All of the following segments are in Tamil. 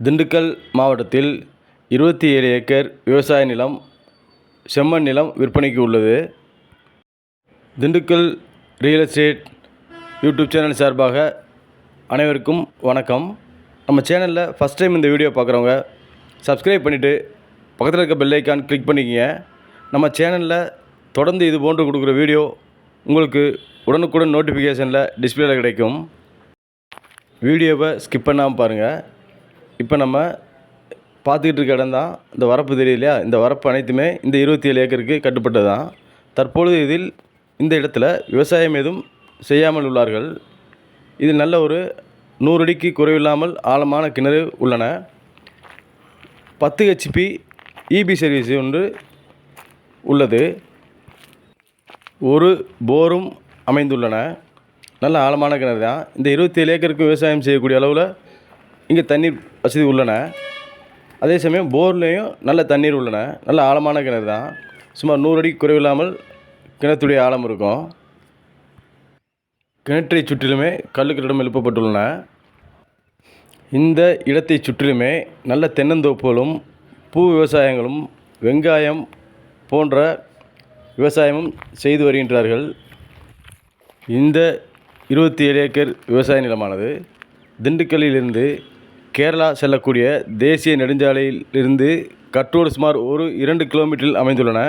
திண்டுக்கல் மாவட்டத்தில் இருபத்தி ஏழு ஏக்கர் விவசாய நிலம் செம்மண் நிலம் விற்பனைக்கு உள்ளது. Dindigul real estate YouTube channel சார்பாக அனைவருக்கும் வணக்கம். நம்ம சேனலில் ஃபஸ்ட் டைம் இந்த வீடியோ பார்க்குறவங்க சப்ஸ்கிரைப் பண்ணிவிட்டு பக்கத்தில் இருக்க பெல்லைக்கான் கிளிக் பண்ணிக்கங்க. நம்ம சேனலில் தொடர்ந்து இது போன்று கொடுக்குற வீடியோ உங்களுக்கு உடனுக்குடன் நோட்டிஃபிகேஷனில் டிஸ்பிளேயில் கிடைக்கும். வீடியோவை ஸ்கிப் பண்ணாமல் பாருங்கள் இப்போ நம்ம பார்த்துக்கிட்டு இருக்க இடம் தான் இந்த வரப்பு தெரியலையா இந்த வரப்பு அனைத்துமே இந்த இருபத்தி ஏழு ஏக்கருக்கு கட்டுப்பட்டது தான். தற்பொழுது இதில் இந்த இடத்துல விவசாயம் எதுவும் செய்யாமல் உள்ளார்கள். இதில் நல்ல ஒரு நூறு அடிக்கு குறைவில்லாமல் ஆழமான கிணறு உள்ளன. பத்து ஹெச்பி இபி சர்வீஸ் ஒன்று உள்ளது. ஒரு போரும் அமைந்துள்ளன. நல்ல ஆழமான கிணறு தான். இந்த இருபத்தி ஏழு ஏக்கருக்கு விவசாயம் செய்யக்கூடிய அளவில் இங்கே தண்ணீர் வசதி உள்ளன. அதே சமயம் போர்லேயும் நல்ல தண்ணீர் உள்ளன. நல்ல ஆழமான கிணறு தான். சுமார் நூறு அடி குறைவில்லாமல் கிணத்துடைய ஆழம் இருக்கும். கிணற்றை சுற்றிலுமே கல்லுக்கட்டிடம் எழுப்பப்பட்டுள்ளன. இந்த இடத்தை சுற்றிலுமே நல்ல தென்னந்தோப்புகளும் பூ விவசாயங்களும் வெங்காயம் போன்ற விவசாயமும் செய்து வருகின்றார்கள். இந்த இருபத்தி ஏழு ஏக்கர் விவசாய நிலமானது திண்டுக்கல்லிலிருந்து கேரளா செல்லக்கூடிய தேசிய நெடுஞ்சாலையில் இருந்து கட்டோடு சுமார் ஒரு இரண்டு கிலோமீட்டரில் அமைந்துள்ளன.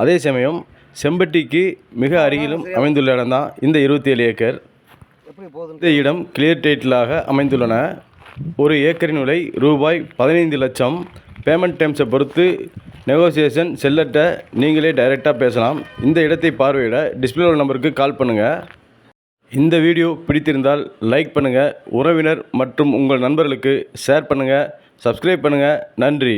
அதே சமயம் செம்பட்டிக்கு மிக அருகிலும் அமைந்துள்ள இடம்தான் இந்த இருபத்தி ஏழு ஏக்கர். இந்த இடம் கிளியர் டைட்டிலாக அமைந்துள்ளன. ஒரு ஏக்கரின் விலை ரூபாய் பதினைந்து லட்சம். பேமெண்ட் டைம்ஸை பொறுத்து நெகோசியேஷன் செல்லட்ட நீங்களே டைரெக்டாக பேசலாம். இந்த இடத்தை பார்வையிட டிஸ்பிளே நம்பருக்கு கால் பண்ணுங்கள் இந்த வீடியோ பிடித்திருந்தால் லைக் பண்ணுங்கள் உறவினர் மற்றும் உங்கள் நண்பர்களுக்கு ஷேர் பண்ணுங்கள் சப்ஸ்கிரைப் பண்ணுங்கள் நன்றி.